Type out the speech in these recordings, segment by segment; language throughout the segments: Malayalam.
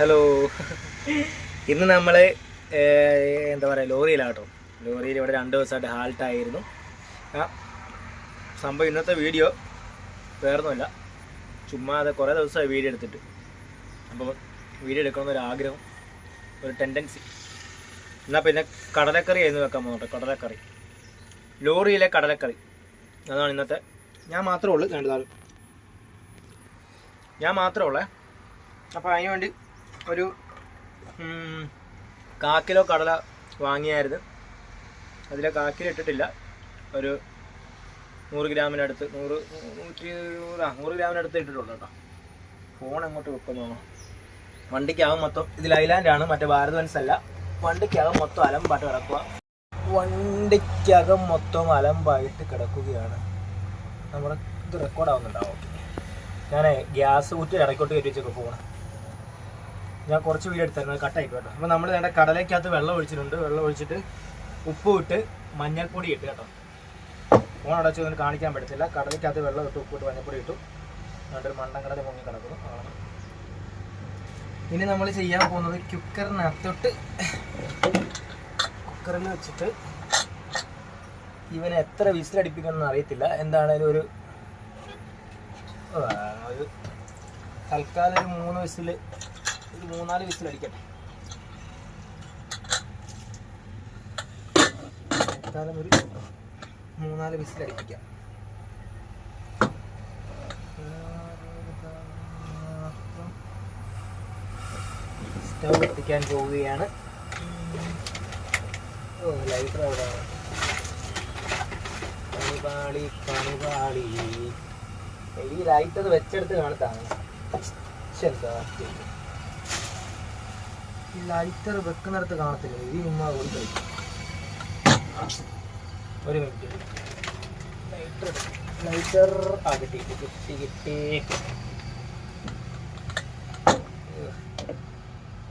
ഹലോ ഇന്ന് നമ്മൾ എന്താ പറയുക ലോറിയിലാട്ടോ. ലോറിയിൽ ഇവിടെ രണ്ട് ദിവസമായിട്ട് ഹാൾട്ടായിരുന്നു. ആ സംഭവം ഇന്നത്തെ വീഡിയോ വേറൊന്നുമില്ല. ചുമ്മാ കുറേ ദിവസമായി വീഡിയോ എടുത്തിട്ട്. അപ്പോൾ വീഡിയോ എടുക്കണമെന്നൊരു ആഗ്രഹം ഒരു ടെൻഡൻസി എന്നാൽ പിന്നെ കടലക്കറി ആയിരുന്നു വെക്കാൻ പോകുന്നുണ്ട് കടലക്കറി. ലോറിയിലെ കടലക്കറി. അതാണ് ഇന്നത്തെ. ഞാൻ മാത്രമേ ഉള്ളൂ രണ്ടാളും ഞാൻ മാത്രമേ ഉള്ളേ. അപ്പോൾ അതിന് വേണ്ടി ഒരു കാക്കിലോ കടല വാങ്ങിയായിരുന്നു. അതിൽ കാക്കിൽ ഇട്ടിട്ടില്ല. ഒരു നൂറ് ഗ്രാമിനടുത്ത് നൂറ് നൂറ്റി നൂറ് ആ നൂറ് ഗ്രാമിനടുത്ത് ഇട്ടിട്ടുള്ളൂ കേട്ടോ. ഫോൺ എങ്ങോട്ട് വെക്കുന്നു വണ്ടിക്കാവും മൊത്തം ഇതിൽ ഐലാൻഡാണ് മറ്റേ ഭാരത് അല്ല. വണ്ടിക്കകം മൊത്തം അലമ്പാട്ട് കിടക്കുക. വണ്ടിക്കകം മൊത്തം അലമ്പായിട്ട് കിടക്കുകയാണ്. നമ്മുടെ ഇത് റെക്കോർഡ് ആവുന്നുണ്ടാവും. ഓക്കെ ഞാൻ ഗ്യാസ് കുറ്റി ഇടയ്ക്കോട്ട് കയറ്റി വെച്ചൊക്കെ പോകണം ഞാൻ കുറച്ച് വീട് എടുത്തായിരുന്നു അത് കട്ടായി കേട്ടോ. അപ്പോൾ നമ്മൾ വേണ്ട കടലയ്ക്കകത്ത് വെള്ളം ഒഴിച്ചിട്ടുണ്ട്. വെള്ളം ഒഴിച്ചിട്ട് ഉപ്പ് ഇട്ട് മഞ്ഞൾപ്പൊടി ഇട്ട് കേട്ടോ. ഫോൺ അടച്ചു ഒന്നും കാണിക്കാൻ പറ്റത്തില്ല. കടലയ്ക്കകത്ത് വെള്ളം ഇട്ട് ഉപ്പിട്ട് മഞ്ഞൾപ്പൊടി ഇട്ടു. എന്നിട്ടൊരു മണ്ടൻ കടല പൊങ്ങി കിടക്കുന്നു. ഇനി നമ്മൾ ചെയ്യാൻ പോകുന്നത് കുക്കറിനകത്തോട്ട് കുക്കറിൽ വെച്ചിട്ട് ഇവനെ എത്ര വിസിലടിപ്പിക്കണമെന്ന് അറിയത്തില്ല. എന്താണേലും ഒരു ഒരു തൽക്കാലം ഒരു മൂന്ന് വിസിൽ ഒരു മൂന്നാൽ വിസിൽ അടിക്കട്ടെ തൽക്കാലം ഒരു മൂന്നാൽ വിസിൽ അടിപ്പിക്കാം സ്റ്റൗ എത്തിക്കാൻ പോവുകയാണ്. ലൈറ്റർ അവിടെ പണിപാളി പണിപാളി. ഈ ലൈറ്റർ വെച്ചെടുത്ത് കാണത്താണ് എന്താ ലൈറ്റർ വെക്കുന്നിടത്ത് കാണത്തില്ല. ഇത് ചുമ്മാ കഴിക്കും ഒരു മിനിറ്റ് ലൈറ്റർ ലൈറ്റർ ആ കിട്ടി കിട്ടി കിട്ടി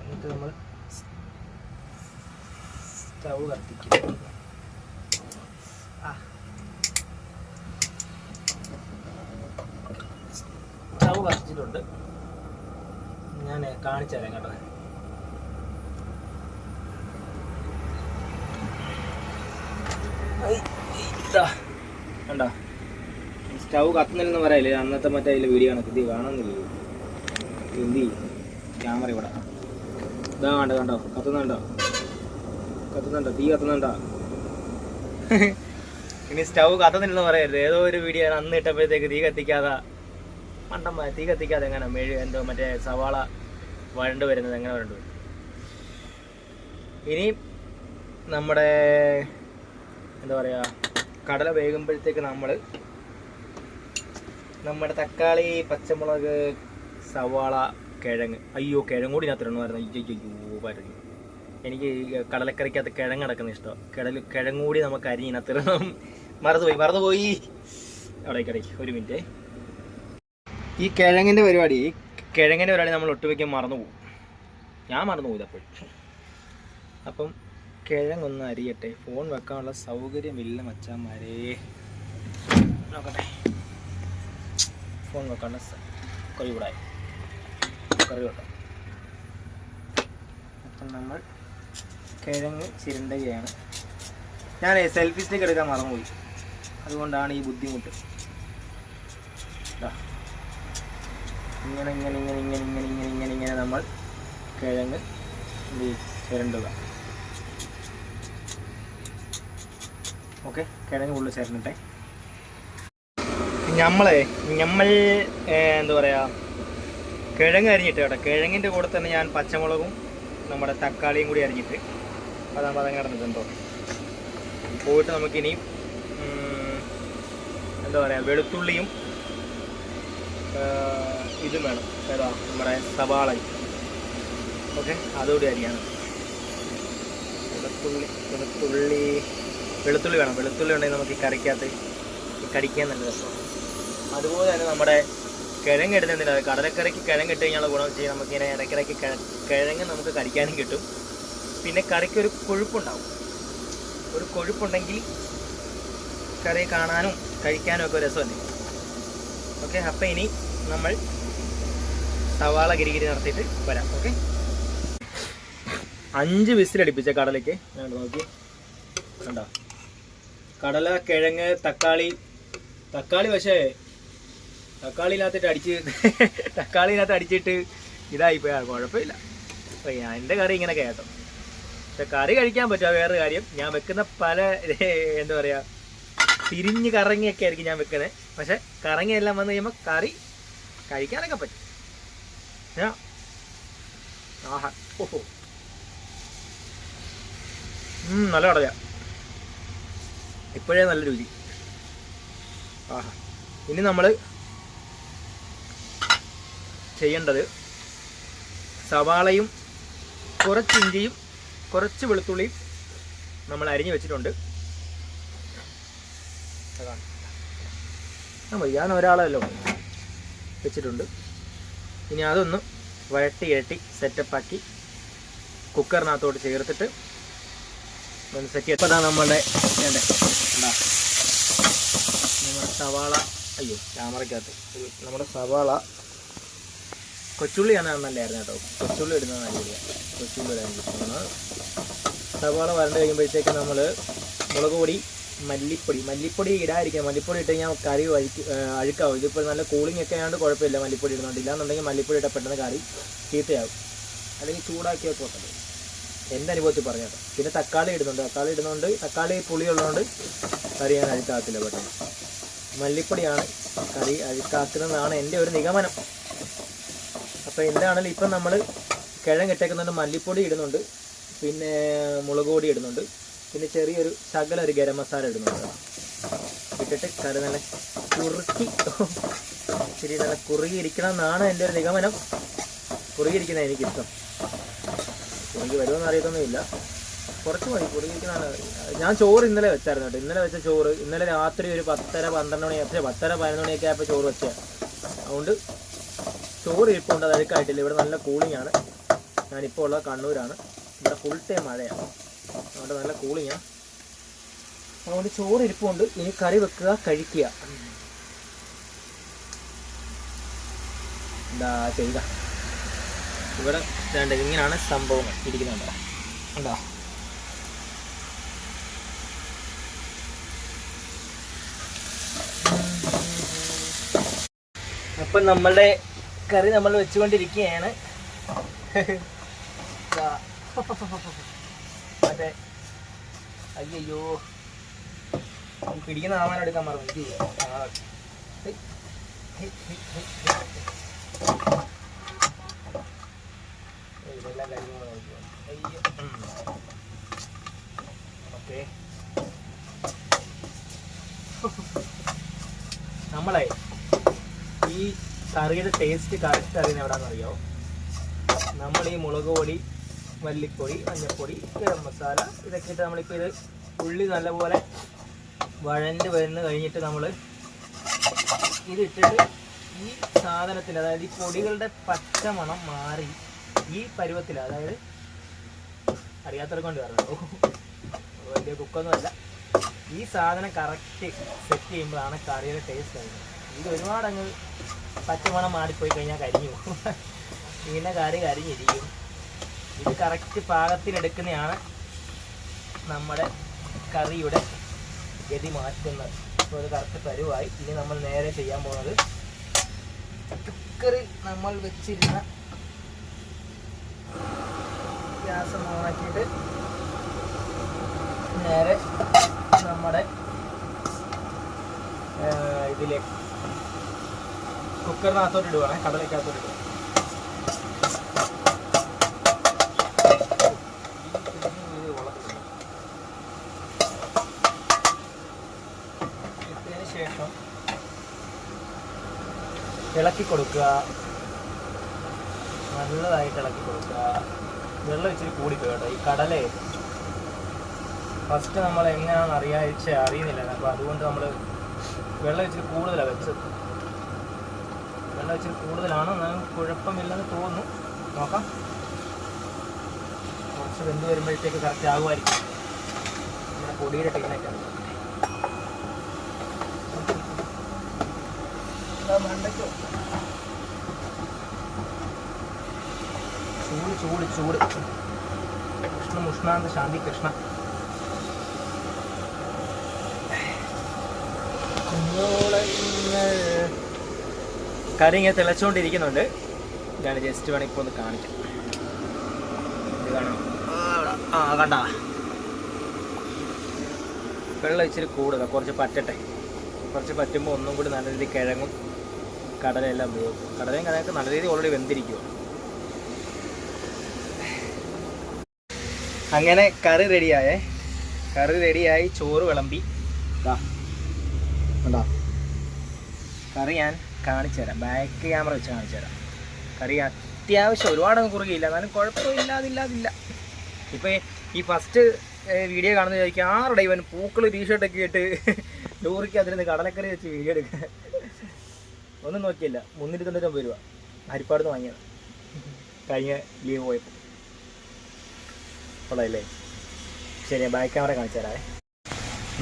എന്നിട്ട് നമ്മൾ സ്റ്റൗ കത്തിക്കും. ആ. സ്റ്റൗ കത്തിച്ചിട്ടുണ്ട്. ഞാൻ കാണിച്ചു തരാം കേട്ടോ ഐ, ഇതാ. കണ്ടോ? കത്തുന്നില്ലെന്ന് പറയല്ലേ? അന്നത്തെ മറ്റേ അതിൽ വീഡിയോ കണക്ക്. ഇത് കാണുന്നില്ല? എന്ത് ക്യാമറ ഇവിടെ. ഇതാ കണ്ടോ കണ്ടോ? കത്തുന്നുണ്ടോ? കത്തുന്നുണ്ടോ? തീ കത്തുന്നുണ്ടോ? ഇനി സ്റ്റൗ കത്തുന്നില്ലെന്ന് പറയരുത്. ഏതോ ഒരു വീഡിയോ ആണ്. അന്ന് ഇട്ടപ്പോഴത്തേക്ക് തീ കത്തിക്കാതെ മണ്ടം തീ കത്തിക്കാതെ എങ്ങനെ മെഴു എന്തോ മറ്റേ സവാള വഴണ്ട് വരുന്നത് എങ്ങനെ വരണ്ടു ഇനി നമ്മുടെ എന്താ പറയുക കടല വേകുമ്പോഴത്തേക്ക് നമ്മൾ നമ്മുടെ തക്കാളി പച്ചമുളക് സവാള കിഴങ്ങ്. അയ്യോ കിഴങ്ങ് കൂടി ഇതിനകത്ത് ഇടണമായിരുന്നു. അയ്യോ അയ്യോ പറഞ്ഞു എനിക്ക് കടലക്കറിക്കകത്ത് കിഴങ്ങ് അടക്കുന്ന ഇഷ്ടം. കിടൽ കിഴങ്ങ് കൂടി നമുക്ക് അരിഞ്ഞ് ഇതിനകത്ത് ഇടണം. മറന്നുപോയി മറന്നുപോയി. അവിടേക്ക് ഇടയ്ക്ക് ഒരു മിനിറ്റ്. ഈ കിഴങ്ങിന്റെ പരിപാടി കിഴങ്ങിന്റെ പരിപാടി നമ്മൾ ഒട്ടുമിക്ക മറന്നു പോകും ഞാൻ മറന്നു പോകും അപ്പോൾ അപ്പം കിഴങ്ങൊന്നും അരിയട്ടെ. ഫോൺ വെക്കാനുള്ള സൗകര്യമില്ല മച്ചാന്മാരെ. നോക്കട്ടെ. ഫോൺ വെക്കാനുള്ള കഴിവിടായി കറി വെക്കാം അപ്പം നമ്മൾ കിഴങ്ങ് ചിരണ്ടുകയാണ്. ഞാൻ സെൽഫി സ്റ്റിക്ക് എടുക്കാൻ മറന്നുപോയി. അതുകൊണ്ടാണ് ഈ ബുദ്ധിമുട്ട്. ഇങ്ങനെ ഇങ്ങനെ ഇങ്ങനെ ഇങ്ങനെ ഇങ്ങനെ ഇങ്ങനെ ഇങ്ങനെ നമ്മൾ കിഴങ്ങ് ചിരണ്ടുക. ഓക്കെ കിഴങ്ങ് ഉള്ളിൽ ചേർന്നിട്ടെ നമ്മളെ നമ്മൾ എന്താ പറയുക കിഴങ്ങ് അരിഞ്ഞിട്ട് കേട്ടോ. കിഴങ്ങിന്റെ കൂടെ തന്നെ ഞാൻ പച്ചമുളകും നമ്മുടെ തക്കാളിയും കൂടി അരിഞ്ഞിട്ട് അതാ പതം കിടന്നിട്ടുണ്ടോ പോയിട്ട് നമുക്കിനി എന്താ പറയുക വെളുത്തുള്ളിയും ഇതും വേണം. ഏതാ നമ്മുടെ സവാളയും ഓക്കെ അതുകൂടി അരിയാണ്. വെളുത്തുള്ളി വെളുത്തുള്ളി വെളുത്തുള്ളി വേണം. വെളുത്തുള്ളി ഉണ്ടെങ്കിൽ നമുക്ക് ഈ കറിക്കകത്ത് കടിക്കാൻ നല്ല രസമാണ്. അതുപോലെ തന്നെ നമ്മുടെ കിഴങ്ങ് ഇടുന്നില്ല കടലക്കറിക്ക് കിഴങ്ങ് ഇട്ട് കഴിഞ്ഞാൽ ഗുണം കഴിഞ്ഞാൽ നമുക്കിങ്ങനെ ഇടയ്ക്കിടയ്ക്ക് കിഴങ്ങ് നമുക്ക് കടിക്കാനും കിട്ടും. പിന്നെ കറിക്ക് ഒരു കൊഴുപ്പുണ്ടാവും. ഒരു കൊഴുപ്പുണ്ടെങ്കിൽ കറി കാണാനും കഴിക്കാനും ഒക്കെ രസമല്ലേ? ഓക്കെ അപ്പം ഇനി നമ്മൾ സവാള ഗിരിഗിരി നടത്തിയിട്ട് വരാം. ഓക്കെ? അഞ്ച് വിസിലടിപ്പിച്ച കടലയ്ക്ക് നോക്കി. കണ്ടോ? കടല കിഴങ്ങ് തക്കാളി. തക്കാളി പക്ഷേ തക്കാളിനകത്തിട്ട് അടിച്ച് തക്കാളിനകത്ത് അടിച്ചിട്ട് ഇതായിപ്പോയി. കുഴപ്പമില്ല. അപ്പോൾ ഞാൻ എന്റെ കറി ഇങ്ങനെ കേട്ടോ. പക്ഷെ കറി കഴിക്കാൻ പറ്റുക വേറൊരു കാര്യം. ഞാൻ വെക്കുന്ന പല എന്താ പറയുക തിരിഞ്ഞ് കറങ്ങിയൊക്കെ ആയിരിക്കും ഞാൻ വെക്കുന്നത് പക്ഷെ കറങ്ങിയെല്ലാം വന്നു കഴിയുമ്പോൾ കറി കഴിക്കാനൊക്കെ പറ്റും. ആഹാ. ഓഹോ നല്ല കടല ഇപ്പോഴേ നല്ല രുചി. ആഹാ. ഇനി നമ്മൾ ചെയ്യേണ്ടത് സവാളയും കുറച്ച് ഇഞ്ചിയും കുറച്ച് വെളുത്തുള്ളിയും നമ്മൾ അരിഞ്ഞു വെച്ചിട്ടുണ്ട്. അതാണ്. ഞാൻ ഒരാളല്ലോ വെച്ചിട്ടുണ്ട്. ഇനി അതൊന്ന് വഴട്ടി ഇരട്ടി സെറ്റപ്പാക്കി കുക്കറിനകത്തോട്ട് ചേർത്തിട്ട് ഇപ്പം നമ്മളുടെ നമ്മുടെ സവാള. അയ്യോ ക്യാമറയ്ക്കകത്ത്. നമ്മുടെ സവാള. കൊച്ചുള്ളിയാണ് നല്ലായിരുന്നു കേട്ടോ. കൊച്ചുള്ളി ഇടുന്നത് നല്ലതാണ് കൊച്ചുള്ളി ഇടാൻ കിട്ടുന്നത് സവാള വരണ്ട് കഴിയുമ്പോഴത്തേക്ക് നമ്മൾ മുളക് പൊടി മല്ലിപ്പൊടി. മല്ലിപ്പൊടി ഇടാതിരിക്കുക മല്ലിപ്പൊടി ഇട്ട് കഴിഞ്ഞാൽ കറി വഴിക്ക് അഴുക്കാവും. ഇതിപ്പോൾ നല്ല കൂളിംഗ് ഒക്കെ ആയതുകൊണ്ട് കുഴപ്പമില്ല മല്ലിപ്പൊടി ഇടുന്നുണ്ട്. ഇല്ലാന്നുണ്ടെങ്കിൽ മല്ലിപ്പൊടി ഇട്ട പെട്ടെന്ന് കറി ചീത്തയാവും. അല്ലെങ്കിൽ ചൂടാക്കിയൊക്കെ വെക്കോട്ടെ എന്റെ അനുഭവത്തിൽ പറഞ്ഞത് പിന്നെ തക്കാളി ഇടുന്നുണ്ട്. തക്കാളി ഇടുന്നുണ്ട്. തക്കാളി പുളി ഉള്ളതുകൊണ്ട് കറി ഞാൻ അഴുക്കാത്തില്ല പെട്ടെന്ന് മല്ലിപ്പൊടിയാണ് കറി അഴുക്കാക്കുന്നതാണ് എന്റെ ഒരു നിഗമനം. അപ്പോൾ എന്താണെങ്കിലും ഇപ്പം നമ്മൾ കിഴങ്ങ് ഇട്ടേക്കുന്നുണ്ട് മല്ലിപ്പൊടി ഇടുന്നുണ്ട്. പിന്നെ മുളക് പൊടി ഇടുന്നുണ്ട്. പിന്നെ ചെറിയൊരു ശകല ഒരു ഗരം മസാല ഇടുന്നുണ്ട് ഇട്ടിട്ട് കറി നല്ല കുറുക്കി ശരി നല്ല കുറുകിയിരിക്കണം എന്നാണ് എന്റെ ഒരു നിഗമനം. കുറുകിയിരിക്കുന്നത് എനിക്കിഷ്ടം. കുറുകി വരുമെന്ന് അറിയത്തൊന്നുമില്ല കുറച്ച് മതി കുറുകിയിരിക്കുന്നതാണ് ഞാൻ ചോറ് ഇന്നലെ വെച്ചായിരുന്നു കേട്ടോ. ഇന്നലെ വെച്ച ചോറ് ഇന്നലെ രാത്രി ഒരു പത്തര പന്ത്രണ്ട് മണി പക്ഷേ പത്തര പതിനൊന്ന് മണിയൊക്കെ ആയപ്പോൾ ചോറ് വെച്ചേ. അതുകൊണ്ട് ചോറ് ഇരിപ്പുണ്ട്. അത് അഴുക്കായിട്ടില്ല. ഇവിടെ നല്ല കൂളിംഗ് ആണ്. ഞാനിപ്പോൾ ഉള്ളത് കണ്ണൂരാണ്. ഇവിടെ ഫുൾ ടൈം മഴയാണ് അതുകൊണ്ട് നല്ല കൂളിങ്ങാണ് അതുകൊണ്ട് ചോറ് ഇരിപ്പുണ്ട്. ഇനി കറി വെക്കുക കഴിക്കുക. എന്താ ചെയ്യുക ഇവിടെ രണ്ട് ഇങ്ങനെയാണ് സംഭവം ഇരിക്കുന്നത്. ഉണ്ടോ അപ്പം നമ്മളുടെ കറി നമ്മൾ വെച്ചുകൊണ്ടിരിക്കുകയാണ്. മറ്റേ അയ്യോ പിടിക്കുന്ന ആവാനെടുക്കാൻ മറന്നു. ഇതെല്ലാം കരിഞ്ഞു. ഓക്കേ നമ്മളെ ഈ കറിയുടെ ടേസ്റ്റ് കറക്റ്റ് അറിയുന്ന എവിടെയാണെന്ന് അറിയോ നമ്മൾ ഈ മുളക് പൊടി മല്ലിപ്പൊടി മഞ്ഞൾപ്പൊടി ഗരം മസാല ഇതൊക്കെ ഇട്ട് നമ്മളിപ്പോൾ ഇത് ഉള്ളി നല്ലപോലെ വഴണ്ട് വരുന്ന കഴിഞ്ഞിട്ട് നമ്മൾ ഇതിട്ടിട്ട് ഈ സാധനത്തിന്റെ അതായത് ഈ പൊടികളുടെ പച്ചമണം മാറി ഈ പരുവത്തിൽ അതായത് അറിയാത്തവർക്കൊണ്ട് കൊണ്ട് പറഞ്ഞോ വലിയ കുക്കൊന്നുമല്ല ഈ സാധനം കറക്റ്റ് സെറ്റ് ചെയ്യുമ്പോഴാണ് കറിയുടെ ടേസ്റ്റ് വരുന്നത്. ഇത് ഒരുപാട് അങ്ങ് പച്ചമണം മാറിപ്പോയി കഴിഞ്ഞാൽ കരിഞ്ഞു പിന്നെ കറി കരിഞ്ഞിരിക്കും. ഇത് കറക്റ്റ് പാകത്തിലെടുക്കുന്നതാണ് നമ്മുടെ കറിയുടെ ഗതി മാറ്റുന്നത്. ഇപ്പോൾ അത് കറക്റ്റ് പരുവായി. ഇനി നമ്മൾ നേരെ ചെയ്യാൻ പോകുന്നത് കുക്കറിൽ നമ്മൾ വെച്ചിരുന്ന ഗ്യാസ് ഓണാക്കിയിട്ട് നേരെ നമ്മുടെ ഇതിലേക്ക് കുക്കറിനകത്തോട്ട് ഇടുവാണേ കടലക്കകത്തോട്ട് ഇടുക ശേഷം ഇളക്കി കൊടുക്കുക. നല്ലതായിട്ട് ഇളക്കി കൊടുക്കുക. വെള്ളം ഇച്ചിരി കൂടിപ്പോയി കേട്ടോ. ഈ കടലേ. ഫസ്റ്റ് നമ്മൾ എങ്ങനെയാണെന്ന് അറിയാഴ്ച അറിയുന്നില്ല. അപ്പോൾ അതുകൊണ്ട് നമ്മൾ വെള്ളം ഇച്ചിരി കൂടുതലാണ് വെച്ചത്. വെള്ളം ഇച്ചിരി കൂടുതലാണ്. എന്നാലും കുഴപ്പമില്ലെന്ന് തോന്നുന്നു. നോക്കാം. കുറച്ച് വെന്ത് വരുമ്പോഴത്തേക്ക് കറക്റ്റ് ആകുമായിരിക്കും. നമ്മുടെ പൊടിയുടെ ടെക്നിക്കാണ് മണ്ടയ്ക്കോ. ചൂട് ചൂട്. കൃഷ്ണ മുഷ്ണാന്ത ശാന്തി കൃഷ്ണ. കറി ഇങ്ങനെ തിളച്ചുകൊണ്ടിരിക്കുന്നുണ്ട് ഞാൻ ജസ്റ്റ് വേണം ഇപ്പോൾ ഒന്ന് കാണിക്കാം. ആ, കണ്ട? വെള്ളം ഇച്ചിരി കൂടുതൽ കുറച്ച് പറ്റട്ടെ. കുറച്ച് പറ്റുമ്പോൾ ഒന്നും കൂടി നല്ല രീതിയിൽ കിഴങ്ങും കടലയെല്ലാം പോകും. കടലയും കടലൊക്കെ നല്ല രീതിയിൽ ഓൾറെഡി വെന്തിരിക്കുക അങ്ങനെ കറി റെഡിയായേ. കറി റെഡിയായി ചോറ് വിളമ്പി. കറി ഞാൻ കാണിച്ചു തരാം. ബാക്ക് ക്യാമറ വെച്ച് കാണിച്ചു തരാം. കറി അത്യാവശ്യം ഒരുപാടൊന്നും കുറുകിയില്ല. എന്നാലും കുഴപ്പമില്ലാതില്ലാതില്ല ഇപ്പം ഈ ഫസ്റ്റ് വീഡിയോ കാണുന്ന ചോദിക്കും ആരുടെ ഇവൻ പൂക്കൾ ടീഷർട്ടൊക്കെ ഇട്ട് ലോറിക്ക് അതിരുന്ന് കടലക്കറി വെച്ച് വീഡിയോ എടുക്കുക ഒന്നും നോക്കിയില്ല. മുന്നൂറ്റി തൊണ്ണൂറ്റൊമ്പത് രൂപ. ഹരിപ്പാടുന്ന് വാങ്ങിയത്. കഴിഞ്ഞ ലീവ് പോയപ്പോൾ കൊള്ളായില്ലേ ശരി ബാക്ക് ക്യാമറ കാണിച്ചു തരാവേ.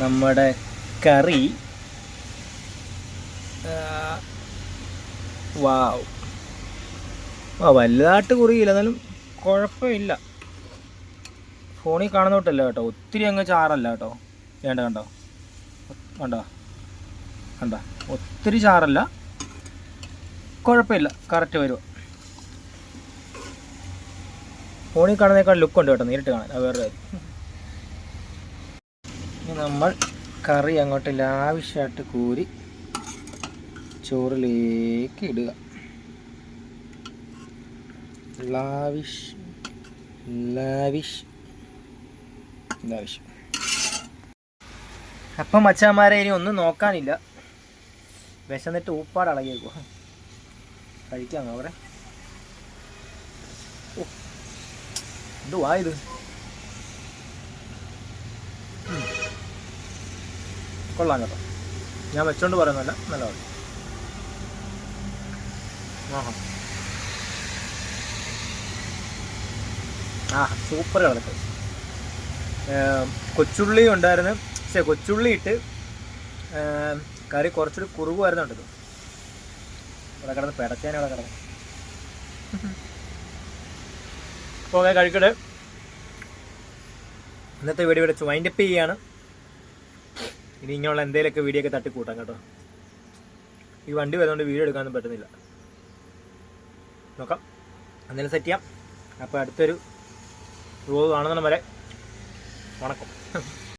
നമ്മുടെ കറി വാ ആ വലുതായിട്ട് കുറിയില്ല എന്നാലും കുഴപ്പമില്ല. ഫോണിൽ കാണുന്ന തൊട്ടല്ല കേട്ടോ. ഒത്തിരി അങ്ങ് ചാറല്ല കേട്ടോ. വേണ്ട കണ്ടോ? കണ്ടോ? കണ്ടോ? ഒത്തിരി ചാറല്ല. കുഴപ്പമില്ല. കറക്റ്റ് വരുമോ ഫോണിൽ കാണുന്നേക്കാൾ ലുക്ക് ഉണ്ട് കേട്ടോ നേരിട്ട് കാണാൻ. അത് വേറെ ഇനി നമ്മൾ കറി അങ്ങോട്ട് ലാവിഷായിട്ട് കൂരി ചോറിലേക്ക് ഇടുക. Lavish lavish lavish. അപ്പം മച്ചാന്മാരെ ഇനി ഒന്നും നോക്കാനില്ല. വിശന്നിട്ട് ഊപ്പാട് അളകിയേക്കുവാ കഴിക്കാം അവരെ എന്തുവാ ഇത് ഉം. കൊള്ളാം കേട്ടോ. ഞാൻ വെച്ചോണ്ട് പറയുന്നല്ല നല്ലതാണ് ആ സൂപ്പർ കളക്ക് കൊച്ചുള്ളി ഉണ്ടായിരുന്നു. പക്ഷേ കൊച്ചുള്ളി ഇട്ട് കറി കുറച്ചൊരു കുറുകുമായിരുന്നു ഉണ്ടത് ഇവിടെ കിടന്ന് പിടച്ചേനെ ഇവിടെ കിടന്ന്. ഓക്കെ കഴിക്കട്ടെ. ഇന്നത്തെ വീഡിയോ ഇവിടെ വൈൻഡപ്പ് ചെയ്യാണ് ഇനി ഇങ്ങനെയുള്ള എന്തെങ്കിലുമൊക്കെ വീഡിയോ ഒക്കെ തട്ടിക്കൂട്ടാം കേട്ടോ. ഈ വണ്ടി വരുന്നതുകൊണ്ട് വീഡിയോ എടുക്കാനൊന്നും പറ്റുന്നില്ല. നോക്കാം. എന്തെങ്കിലും സെറ്റ് ചെയ്യാം. അപ്പോൾ അടുത്തൊരു വ്ലോഗ് കാണുന്ന വരെ. വണക്കം.